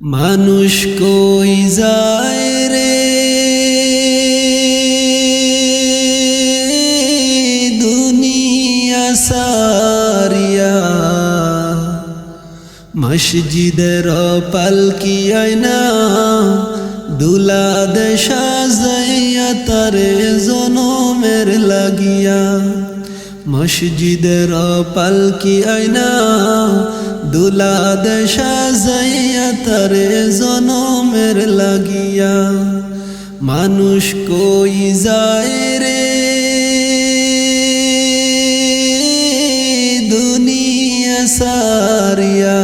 মানুষ কই যায় রে? দুনিয়া সারিয়া। মসজিদের পালকি আয়না দুলা দেশা যাইয়া তারে জনমের লাগিয়া। মসজিদের পালকি আয়না দুলা দেশা যাইয়া তারে জনমের লাগিয়া, মানুষ কই যায় রে? দুনিয়া সারিয়া,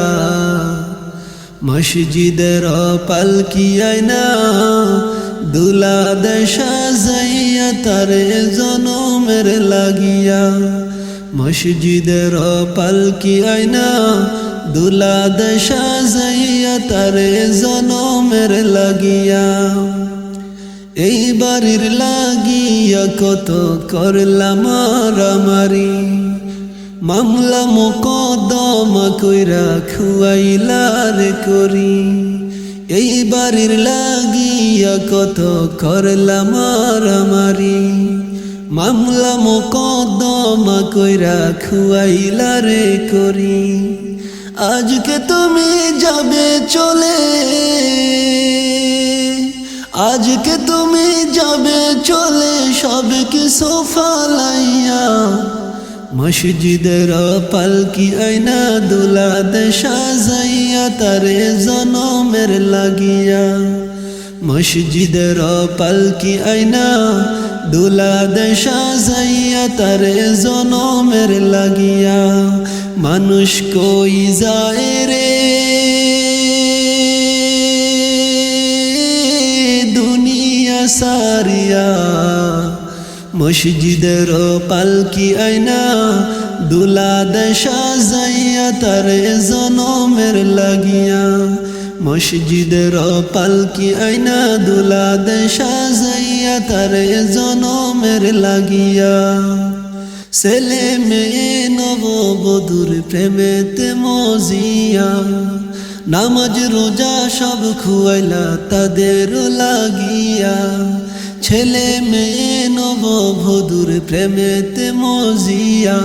মসজিদের পালকি আয়না দুলা দেশা যাইয়া তারে জনমের লাগিয়া, মসজিদের পালকি আয়না দুলা দেশা যাইয়া তারে জনমের লাগিয়া। এই বাড়ির লাগিয়া কত করলাম মারামারি মামলা মোকদমা কইরা খুয়াইলার করি। এই বাড়ির লাগিয়া কত করলাম মারামারি মামলা মোকদমা কইরা খুয়াইলারে করি। আজকে তুমি যাবে চলে। আজকে তুমি যাবে চলে সব কিছু ফালাইয়া মসজিদের পালকি আইনা দুলা দেশা যাইয়া তারে জনমের লাগিয়া। মসজিদের পালকি আইনা দুলা দেশা যাইয়া তারে জনমের লাগিয়া। মানুষ কই যায় রে? দুনিয়া সারিয়া, মসজিদের পালকি আইনা, দুলা দেশা যাইয়া তারে জনমের লাগিয়া, মসজিদের পালকি আইনা, দুলা দেশা যাইয়া তারে জনমের লাগিয়া। ছেলে মেয়ে নববধুর প্রেমেতে মজিয়া, নামাজ, রোজা সব খুয়াইলা তাদের লাগিয়া। ছেলে মেয়ে নববধুর প্রেমেতে মজিয়া,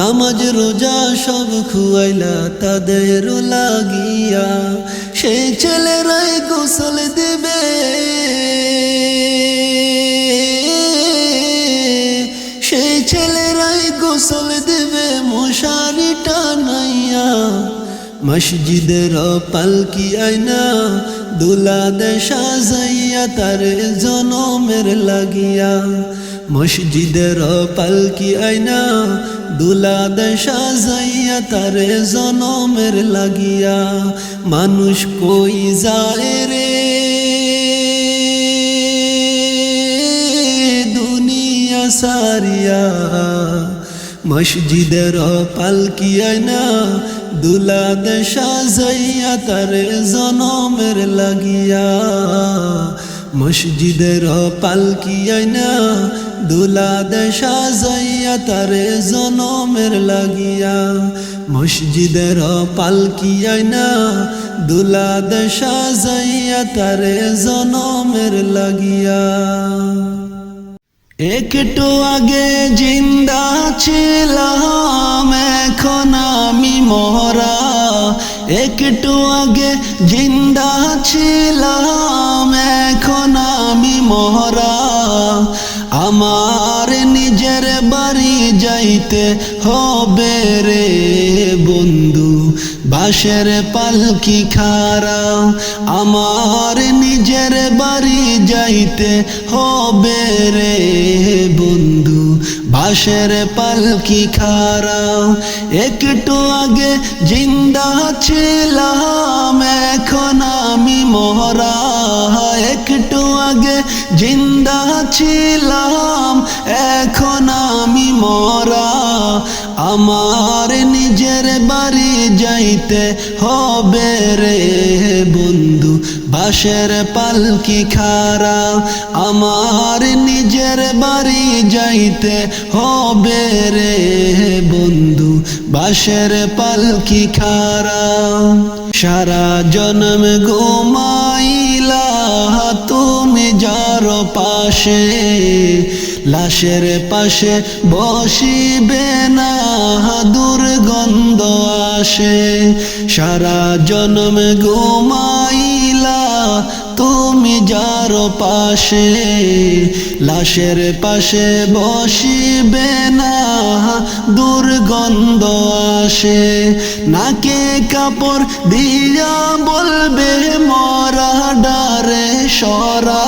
নামাজ, রোজা সব খুয়াইলা তাদের লাগিয়া। সেই ছেলেরাই গোসল দিবে গোসল দেবে মশারি টানাইয়া। মসজিদের পালকি আইনা, দুলা দেশা যাইয়া তার জনমের লাগিয়া। মসজিদের পালকি আইনা, দুলা দেশা যাইয়া তার জনমের লাগিয়া। মানুষ কই যায় রে? দুনিয়া সারিয়া। মসজিদের দুলা দেশা যাইয়া তার জনমের লাগিয়া। মসজিদের পালকি আয়না? দুলা দেশা যাইয়া তার জনমের লাগিয়া। মসজিদের দুলা দেশা যাইয়া তার জনমের লাগিয়া। একটু আগে জিন্দা ছিলাম, এখন আমি মরা। একটু আগে জিন্দা ছিলাম, এখন আমি মরা। আমার নিজের বাড়ি যাইতে হবে রে বন্ধু বাসের পালকি খারা আমার নিজের বাড়ি যাইতে হবে রে বন্ধু। বাসের পালকি খারা? একটু আগে জিন্দা ছিলাম, এখন আমি মরা। একটু আগে জিন্দা ছিলাম, এখন আমি মরা। আমার নিজের বাড়ি যাইতে হবে রে বন্ধু। বাসের পালকি খারা? আমার নিজের বাড়ি যাইতে হবে রে বন্ধু বাসের পালকি খারা? সারা জন্ম ঘুমাইলা, তুমি যার পাশে, লাশের পাশে বসিবে না, দুর্গন্ধ আসে। সারা জন্ম ঘুমাইলা তুমি যার পাশে, লাশের পাশে বসিবে না, দুর্গন্ধ আসে। নাকে কাপড় দিয়া বলবে, মরা ডারে সরা।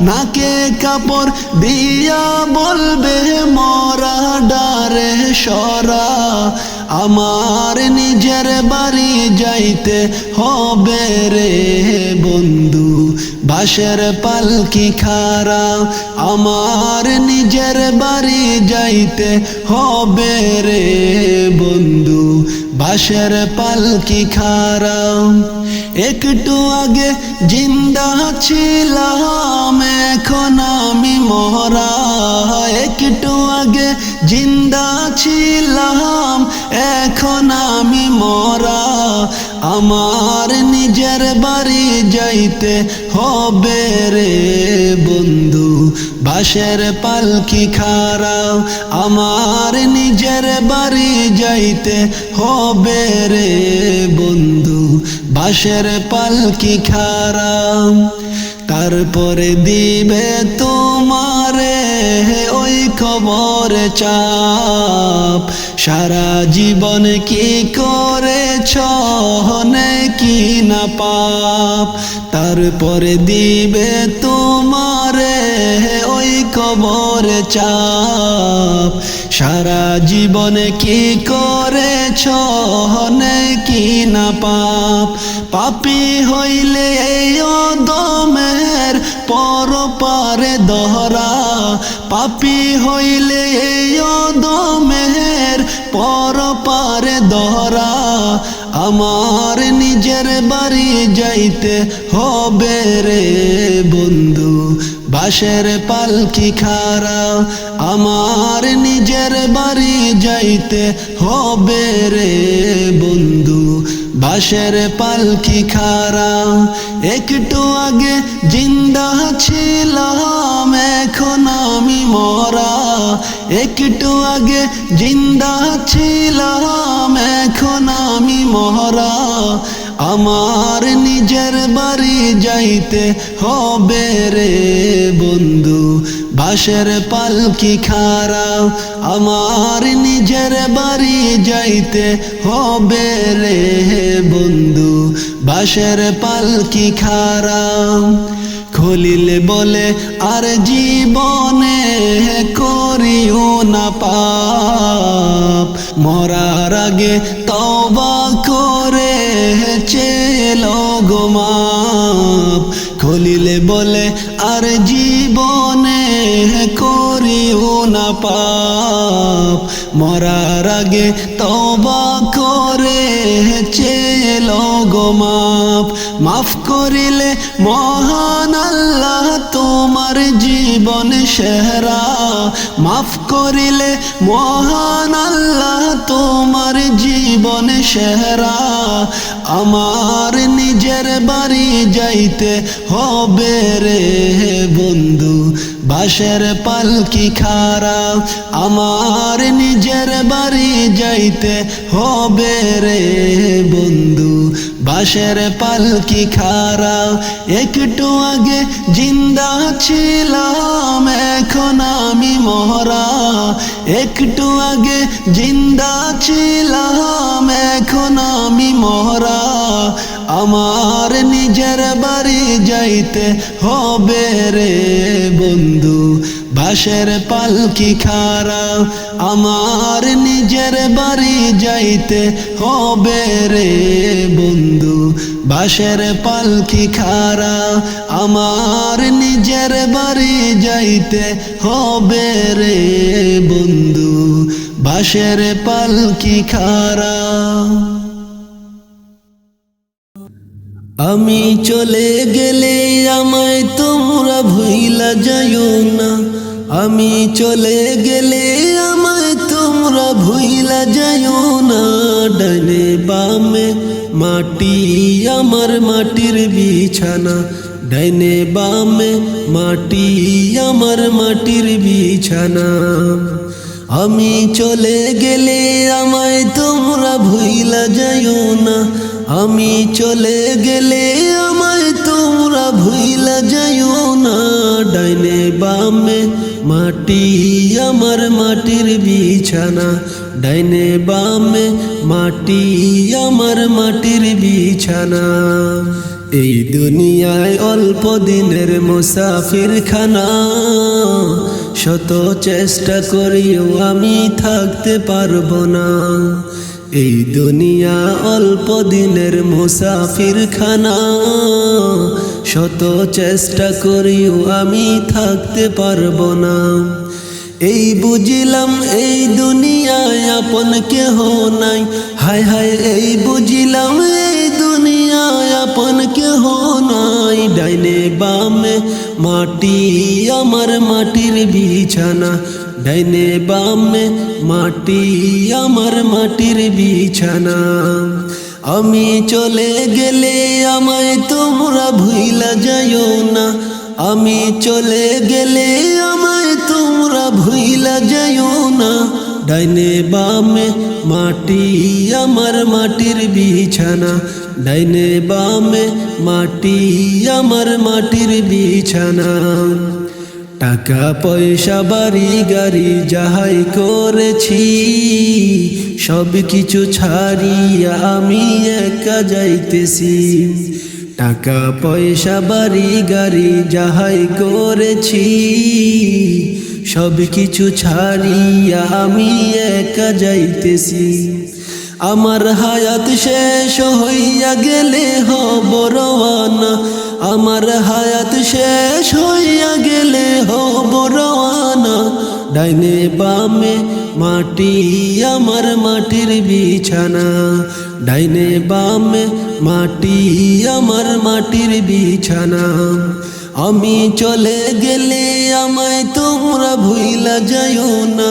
নাকে কাপড় দিয়া বলবে, মরা ডারে সরা। আমার নিজের বাড়ি যাইতে হবে রে বন্ধু। বাসের পালকি খারা? আমার নিজের বাড়ি যাইতে হবে রে বন্ধু। বাসের পালকি খারা? একটু আগে জিন্দা ছিলাম এখন আমি মরা। একটু আগে জিন্দা ছিলাম এখন আমি মরা। আমার নিজের বাড়ি যাইতে হবে রে বন্ধু। বাসের পালকি খারা আমার নিজের বাড়ি যাইতে হবে রে বন্ধু। বাসের পালকি খারা তারপরে দিবে তোমারে খবর চাপ? সারা জীবন কি করেছ? কি না পাপ? তারপরে দিবে তোমারে ওই খবর চাপ। সারা জীবন কি করেছ? কি না পাপ? পাপি হইলে এই দমের পর পারে দহরা। পাপি হইলে দমের পর পারে দহরা আমার নিজের বাড়ি যাইতে হবে রে বন্ধু বাসের পালকি খারা আমার নিজের বাড়ি যাইতে হবে রে বন্ধু বাসের পালকি খারা? একটু আগে জিন্দা ছিলাম, এখন আমি মরা। একটু আগে জিন্দা ছিলাম, এখন আমি মরা। আমার নিজের বাড়ি যাইতে হবে রে বন্ধু। বাসের পালকি খারা? আমার নিজের বাড়ি যাইতে হবে রে বন্ধু। বাসের পালকি খারা? খলিল বলে, আর জীবনে করিও না পাপ। মরার আগে বলে, আর জীবনে করিও না পাপ। মরার আগে তবা করে চেল গোমাপ মাফ করিলে আল্লাহ তোমার জীবন সেহরা। মাফ করিলে মহান আল্লাহ তোমার জীবন সেহরা। আমার নিজের বাড়ি যাইতে হবে রে বন্ধু বাসের পালকি খারা? আমার নিজের বাড়ি যাইতে হবে রে বন্ধু বাসের পালকি খারা একটু আগে জিন্দা ছিলাম, এখন আমি মহরা একটু আগে জিন্দা ছিলাম, এখন আমি মহরা আমার নিজের বাড়ি যাইতে হবে রে বন্ধু। বাসের পালকি খারা আমার নিজের বাড়ি যাইতে হবে রে বন্ধু। বাসের পালকি খারা আমার নিজের বাড়ি যাইতে হবে রে বন্ধু। বাসের পালকি খারা আমি চলে গেলে আমায় তোমরা ভুইলা যাইও না। আমি চলে গেলে আমায় তোমরা ভুইলা যাইও না। ডানে বামে মাটি, আমার মাটির বিছানা। ডাইনে বামে মাটি, আমার মাটির বিছানা। আমি চলে গেলে আমায় তোমরা ভুইলা যাইও না। আমি চলে গেলে আমায় তোমরা ভুইলা যাইও না। ডাইনে বামে মাটি, আমার মাটির বিছানা। ডাইনে বামে মাটি, আমার মাটির বিছানা। এই দুনিয়ায় অল্প দিনের মুসাফির খানা শত চেষ্টা করিও আমি থাকতে পারব না। এই দুনিয়া অল্প দিনের মুসাফির খানা শত চেষ্টা করিও আমি থাকতে পারব না। এই বুঝিলাম এই দুনিয়ায় আপন কেহ নাই। হায় হায় এই বুঝিলাম এই দুনিয়ায় আপন কেহ নাই। ডাইনে বামে মাটি, আমার মাটির বিছানা। ডাইনে বামে মাটি, আমার মাটির বিছানা। আমি চলে গেলে আমায় তোমরা ভুইলা যাইও না। আমি চলে গেলে আমায় তোমরা ভুইলা যাইও না। ডাইনে বামে মাটি, আমার মাটির বিছানা। ডাইনে বামে মাটি, আমার মাটির বিছানা। টাকা পয়সা, বাড়ি, গাড়ি যাহাই করেছি, সব কিছু ছাড়িয়া আমি একা যাইতেছি। টাকা পয়সা, বাড়ি, গাড়ি যাহাই করেছি, সব কিছু ছাড়িয়া আমি একা যাইতেছি। আমার হায়াত শেষ হইয়া গেলে হব রওয়ানা আমার হায়াত শেষ হইয়া গেলে হব রওয়ানা। ডাইনে বামে মাটি, আমার মাটির বিছানা। ডাইনে বামে মাটি, আমার মাটির বিছানা। আমি চলে গেলে আমায় তোমরা ভুইলা যাইও না।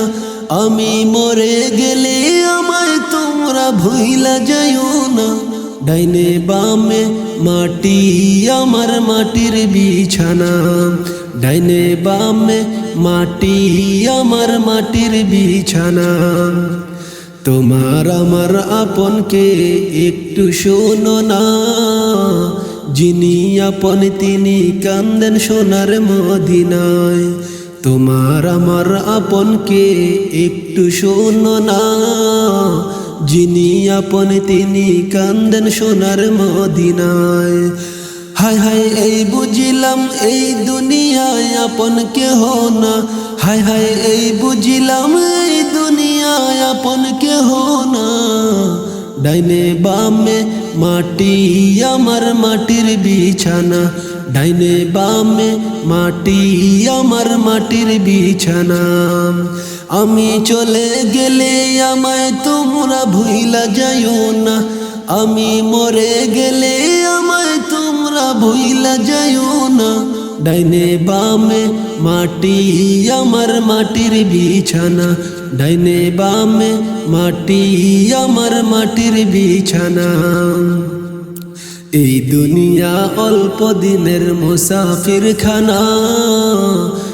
আমি মরে গেলে আমায় তোমরা ভুইলা যাইও না। ডাইনে বামে মাটি, আমার মাটির বিছানা। ডাইনে বামে মাটি, আমার মাটির বিছানা। তোমার আমার আপনকে একটু শোনো না। যিনি আপন, তিনি কান্দেন সোনার মদিনায়। তোমার আমার আপনকে একটু শোনো না। যিনি আপন, তিনি কান্দেন সোনার মদিনায়। হায় হায়, এই বুঝিলাম এই দুনিয়ায় আপন কেহ না। হায় হায়, এই বুঝিলাম এই দুনিয়ায় আপন কেহ না। ডাইনে বামে মাটি, আমার মাটির বিছানা। ডাইনে বামে মাটি, আমার মাটির বিছানা। আমি চলে গেলে আমায় তোমরা ভুইলা যাইও না। আমি মরে গেলে আমায় তোমরা ভুইলা যাইও না। ডাইনে বামে মাটি, আমার মাটির বিছানা। ডাইনে বামে মাটি, আমার মাটির বিছানা। এই দুনিয়া অল্প দিনের মুসাফির খানা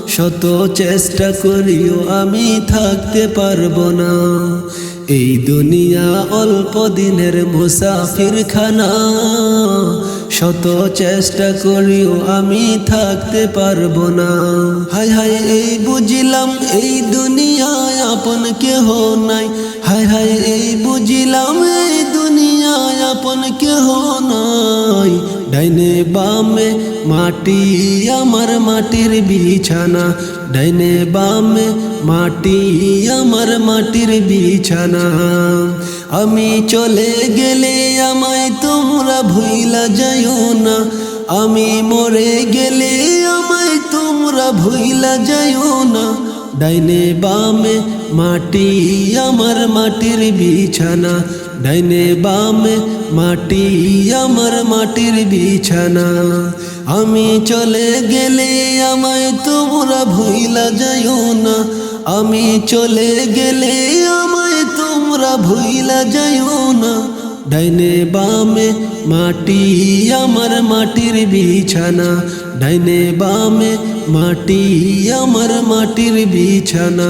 শত চেষ্টা করিও আমি থাকতে পারব না। এই দুনিয়া অল্প দিনের মুসাফির খানা শত চেষ্টা করিও আমি থাকতে পারব না। হায় হায়, এই বুঝিলাম এই দুনিয়ায় আপন কেহ নাই। হায় হায়, এই বুঝিলাম এই দুনিয়ায় আপন কেহ নাই। ডাইনে বামে মাটি, আমার মাটির বিছানা। ডাইনে বামে মাটি, আমার মাটির বিছানা। আমি চলে গেলে আমায় তোমরা ভুইলা যাইও না। আমি মরে গেলে আমায় তোমরা ভুইলা যাইও না। ডাইনে বামে মাটি, আমার মাটির বিছানা। ডাইনে বামে মাটি, আমার মাটির বিছানা। আমি চলে গেলে আমায় তোমরা ভুইলা যাইও না। আমি চলে গেলে আমায় তোমরা ভুইলা যাইও না। ডাইনে বামে মাটি, আমার মাটির বিছানা। ডাইনে বামে মাটি, আমার মাটির বিছানা।